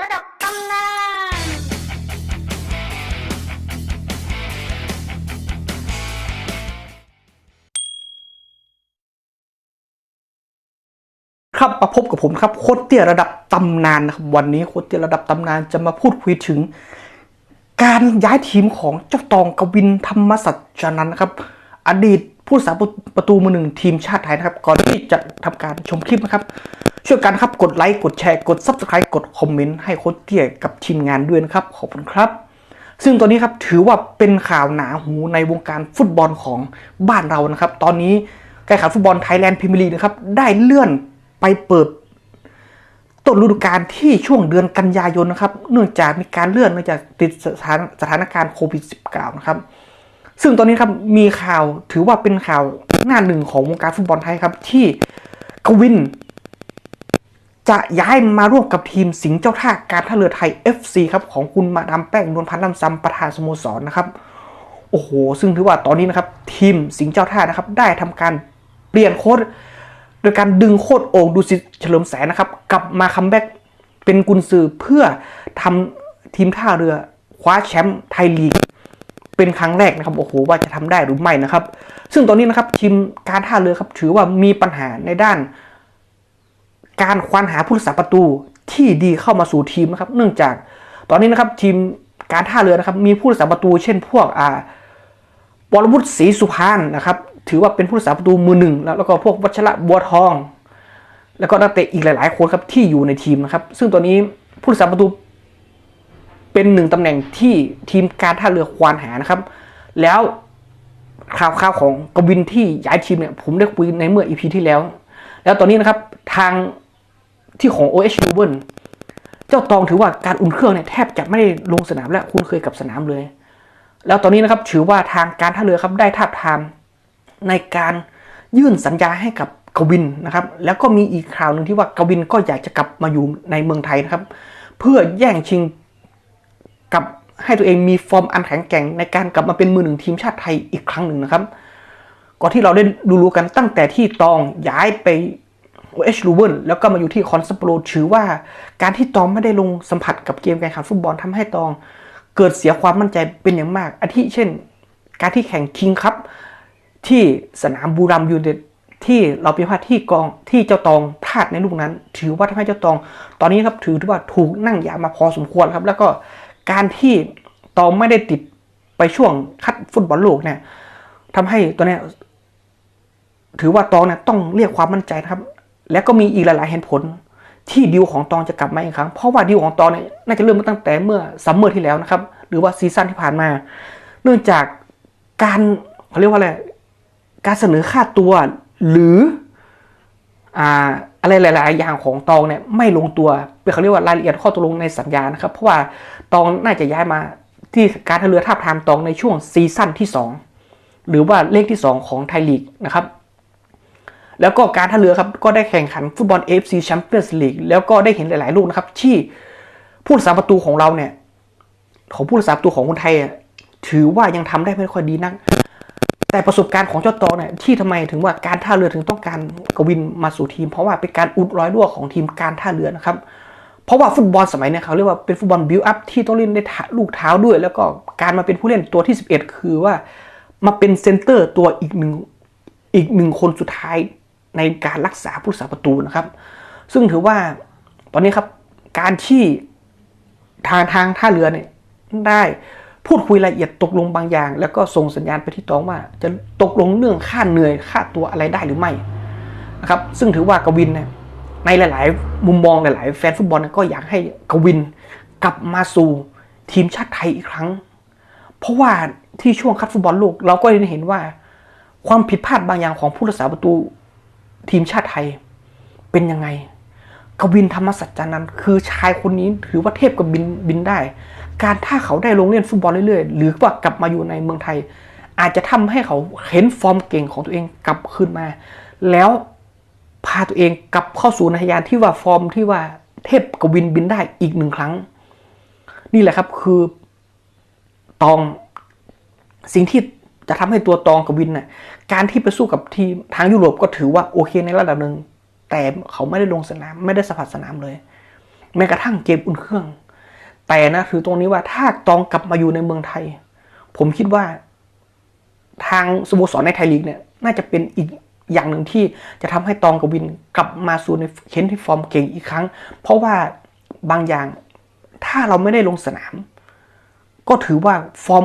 ระดับตำนานครับมาพบกับผมครับโคตรเตี้ยระดับตำนานนะครับวันนี้โคตรเตี้ยระดับตำนานจะมาพูดคุยถึง การย้ายทีมของเจ้าตองกวินธรรมสัจจานันนะครับ อดีตผู้สาประตูมือหนึ่งทีมชาติไทยนะครับ ก่อนที่จะทำการชมคลิปนะครับ ช่วยกันครับกดไลค์กดแชร์กด subscribe กดคอมเมนต์ให้โคตรเตี้ยกับทีมงานด้วยนะครับขอบคุณครับ ซึ่งตอนนี้ครับถือว่าเป็นข่าวหนาหูในวงการฟุตบอลของบ้านเรานะครับ ตอนนี้การแข่งขันฟุตบอลไทยแลนด์พรีเมียร์ลีกนะครับได้เลื่อนไปเปิดต้นฤดูกาลที่ช่วงเดือนกันยายนนะครับ เนื่องจากมีการเลื่อนเนื่องจากติดสถานสถานการณ์โควิด -19 นะครับ ซึ่งตอนนี้ครับมีข่าวถือว่าเป็นข่าวหน้าหนึ่งของวงการฟุตบอลไทยครับ ที่กวิน จะย้ายมาร่วมกับทีมสิงห์เจ้าท่าการท่าเรือไทย FC ครับของคุณมาดามแป้งนวลพันธ์ลำซำประธานสโมสรนะครับ โอ้โห ซึ่งถือว่าตอนนี้นะครับ ทีมสิงห์เจ้าท่านะครับ ได้ทำการเปลี่ยนโค้ดโดยการดึงโค้ดโอ่งดูสิเฉลิมแสนนะครับ กลับมาคัมแบ็กเป็นกุนซือเพื่อทำทีมท่าเรือคว้าแชมป์ไทยลีกเป็นครั้งแรกนะครับโอ้โหว่าจะทำได้หรือไม่นะครับ ซึ่งตอนนี้นะครับทีมการท่าเรือครับถือว่ามีปัญหาในด้าน การควานหาผู้รักษาประตูที่ดีเข้ามาสู่ทีมนะครับ เนื่องจากตอนนี้นะครับทีมการท่าเรือนะครับ มีผู้รักษาประตู เช่นพวกอ่าวรวุฒิศรีสุพรรณนะครับ ถือว่าเป็นผู้รักษาประตูมือหนึ่งแล้วแล้วก็พวกวัชระบัวทอง แล้วก็นักเตะอีกหลาย ๆ คนครับที่อยู่ในทีมนะครับ ซึ่งตอนนี้ผู้รักษาประตูเป็นหนึ่งตำแหน่งที่ทีมการท่าเรือควานหานะครับ แล้วข่าวข่าวของกวินที่ย้ายทีมเนี่ยผมได้คุยในเมื่ออีพีที่แล้ว แล้วตอนนี้นะครับทาง ที่ของ OH l u b e n เจ้าตองถือว่าการอุ่นเครื่องเนี่ยแทบจะไม่ได้ลงสนามและคุ้นเคยกับสนามเลย แล้วตอนนี้นะครับถือว่าทางการท่าเรือครับได้ทาบทามในการยื่นสัญญาให้กับกวินนะครับ แล้วก็มีอีกข่าวหนึ่งที่ว่ากวินก็อยากจะกลับมาอยู่ในเมืองไทยนะครับ เพื่อแย่งชิงกับให้ตัวเองมีฟอร์มอันแข็งแกร่งในการกลับมาเป็นมือหนึ่งทีมชาติไทยอีกครั้งหนึ่งนะครับก็ที่เราได้รู้กันตั้งแต่ที่ตองย้ายไป เอชลูเวนแล้วก็มาอยู่ที่คอนซัปโรถือว่าการที่ตองไม่ได้ลงสัมผัสกับเกมการแข่งขันฟุตบอลทำให้ตอง เกิดเสียความมั่นใจเป็นอย่างมากอาทิเช่น การที่แข่งคิงคัพที่สนามบูรัมย์ยูไนเต็ดที่เราไปพาดที่กองที่เจ้าตองพลาดในลูกนั้น ถือว่าทำให้เจ้าตอง ตอนนี้ครับถือว่าถูกนั่งยามาพอสมควรครับ แล้วก็การที่ตองไม่ได้ติดไปช่วงคัดฟุตบอลโลกเนี่ยทำให้ตัวเนี้ยถือว่าตองเนี่ยต้องเรียกความมั่นใจนะครับ แล้วก็มีอีกหลายๆเหตุผลที่ดิวของตองจะกลับมาอีกครั้ง เพราะว่าดิวของตองเนี่ยน่าจะเริ่มมาตั้งแต่เมื่อซัมเมอร์ที่แล้วนะครับ หรือว่าซีซั่นที่ผ่านมา เนื่องจากการเขาเรียกว่าอะไร การเสนอค่าตัว หรืออ่าอะไรหลาย ๆ อย่างของตองเนี่ยไม่ลงตัวเป็นเขาเรียกว่ารายละเอียดข้อตกลงในสัญญานะครับ เพราะว่าตองน่าจะย้ายมาที่การท่าเรือท่าบทามตองในช่วงซีซั่นที่สองหรือว่าเลขที่สองของไทยลีกนะครับ แล้วก็การท่าเรือครับก็ได้แข่งขันฟุตบอล AFC Champions League แล้วก็ได้เห็นหลาย ๆ ลูกนะครับ ที่ผู้รักษาประตูของเราเนี่ย ของผู้รักษาประตูของคนไทยอะถือว่ายังทำได้ไม่ค่อยดีนัก แต่ประสบการณ์ของเจ้าตอเนี่ยที่ทำไมถึงว่าการท่าเรือถึงต้องการกวินมาสู่ทีม เพราะว่าเป็นการอุดรอยรั่วของทีมการท่าเรือนะครับเพราะว่าฟุตบอลสมัยเนี่ยเขาเรียกว่าเป็นฟุตบอลบิวอัพที่ต้องเล่นได้ลูกเท้าด้วย แล้วก็การมาเป็นผู้เล่นตัวที่ 11 คือว่ามาเป็นเซนเตอร์ตัวอีกหนึ่งอีกหนึ่งคนสุดท้าย ในการรักษาผู้รักษาประตูนะครับ ซึ่งถือว่าตอนนี้ครับการที่ทางทางท่าเรือเนี่ยได้พูดคุยรายละเอียดตกลงบางอย่าง แล้วก็ส่งสัญญาณไปที่ตองว่า จะตกลงเรื่องค่าเหนื่อยค่าตัวอะไรได้หรือไม่นะครับ ซึ่งถือว่ากวินเนี่ยในหลาย ๆ มุมมองหลาย ๆ แฟนฟุตบอลก็อยากให้กวินกลับมาสู่ทีมชาติไทยอีกครั้ง เพราะว่าที่ช่วงคัดฟุตบอลโลกเราก็ได้เห็นว่า ความผิดพลาดบางอย่างของผู้รักษาประตู ทีมชาติไทยเป็นยังไง กวินธรรมสัจจานันท์คือชายคนนี้ถือว่าเทพกับบินบินได้ การถ้าเขาได้ลงเล่นฟุตบอลเรื่อยๆ หรือว่ากลับมาอยู่ในเมืองไทย อาจจะทำให้เขาเห็นฟอร์มเก่งของตัวเองกลับคืนมา แล้วพาตัวเองกลับเข้าสู่นทะยานที่ว่าฟอร์มที่ว่าเทพกวินบินได้อีกหนึ่งครั้ง นี่แหละครับคือตองสิ่งที่ จะทำให้ตัวตองกับวินน่ะการที่ไปสู้กับทีมทางยุโรปก็ถือว่าโอเคในระดับหนึ่งแต่เขาไม่ได้ลงสนามไม่ได้สัมผัสสนามเลย แม้กระทั่งเกมอุ่นเครื่อง แต่นะคือตรงนี้ว่าถ้าตองกลับมาอยู่ในเมืองไทย ผมคิดว่า ทางสโมสรในไทยลีกเนี่ย น่าจะเป็นอีกอย่างหนึ่งที่จะทำให้ตองกวินกลับมาสู่ในเค้นที่ฟอร์มเก่งอีกครั้ง เพราะว่าบางอย่างถ้าเราไม่ได้ลงสนาม ก็ถือว่าฟอร์ม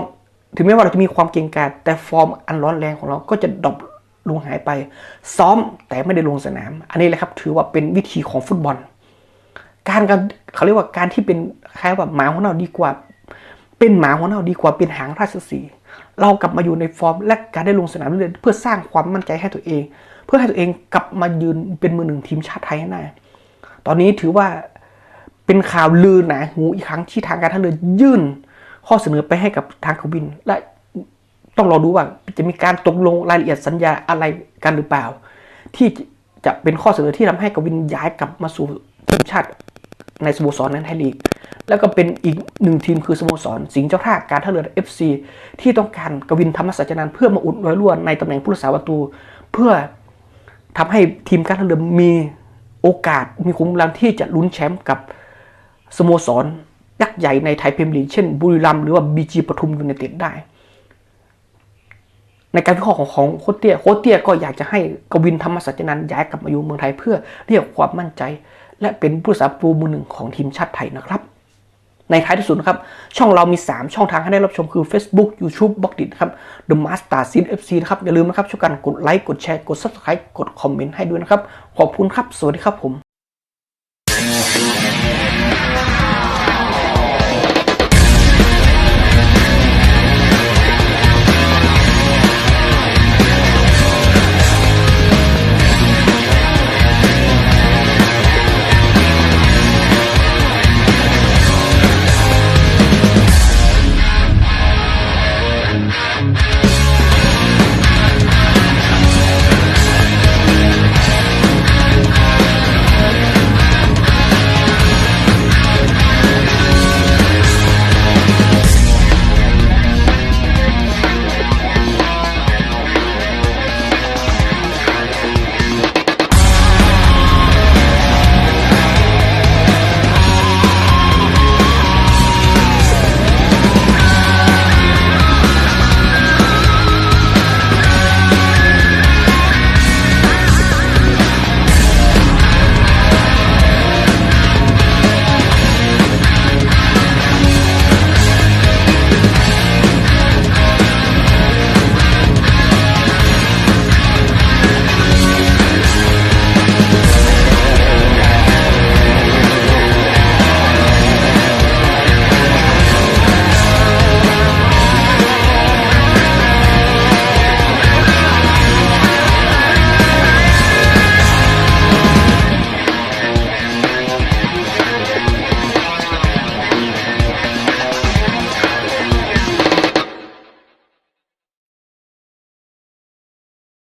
ถึงแม้ว่าเราจะมีความเก่งกาจแต่ฟอร์มอันร้อนแรงของเราก็จะดรอปลงหายไป ซ้อมแต่ไม่ได้ลงสนาม อันนี้แหละครับ ถือว่าเป็นวิธีของฟุตบอล การการเขาเรียกว่าการที่เป็นคล้ายว่าหมาหัวเน่าดีกว่า เป็นหมาหัวเน่าดีกว่าเป็นหางราชสีเรากลับมาอยู่ในฟอร์มและการได้ลงสนามเรื่อยเพื่อสร้างความมั่นใจให้ตัวเอง เพื่อให้ตัวเองกลับมายืนเป็นมือหนึ่งทีมชาติไทยให้ได้ตอนนี้ถือว่าเป็นข่าวลือหนาหูอีกครั้งที่ทางการท่าเรือยื่น ข้อเสนอไปให้กับทางกวิน และต้องรอดูว่าจะมีการตกลงรายละเอียดสัญญาอะไรกันหรือเปล่า ที่จะเป็นข้อเสนอที่ทำให้กวินย้ายกลับมาสู่ทีมชาติในสโมสรนั้นไทยลีก แล้วก็เป็นอีกหนึ่งทีมคือสโมสร สิงห์เจ้าท่าการท่าเรือ FC ที่ต้องการกวินธรรมสัจนันเพื่อมาอุดรอยรั่วในตำแหน่งผู้รักษาประตู เพื่อทำให้ทีมการท่าเรือมีโอกาสมีคุ้มลังที่จะลุ้นแชมป์กับสโมสร ยักษ์ใหญ่ในไทยพรีเมียร์ลีกเช่นบุรีรัมย์หรือว่าบีจีปทุมยูไนเต็ดได้ ในการวิเคราะห์ของของโคชเตียโคชเตียก็อยากจะให้กวินธรรมสัจจนันท์ย้ายกลับมาอยู่เมืองไทยเพื่อเรียกความมั่นใจ และเป็นผู้รักษาประตูมือหนึ่งของทีมชาติไทยนะครับ ในท้ายที่สุดนะครับ ช่องเรามี 3 ช่องทางให้ได้รับชมคือ Facebook YouTube b l o g d i t ครับ The Master Sin FC นะครับอย่าลืมนะครับช่วยกันกดไลค์กดแชร์กด Subscribe กดคอมเมนต์ให้ด้วยนะครับขอบคุณครับสวัสดีครับผม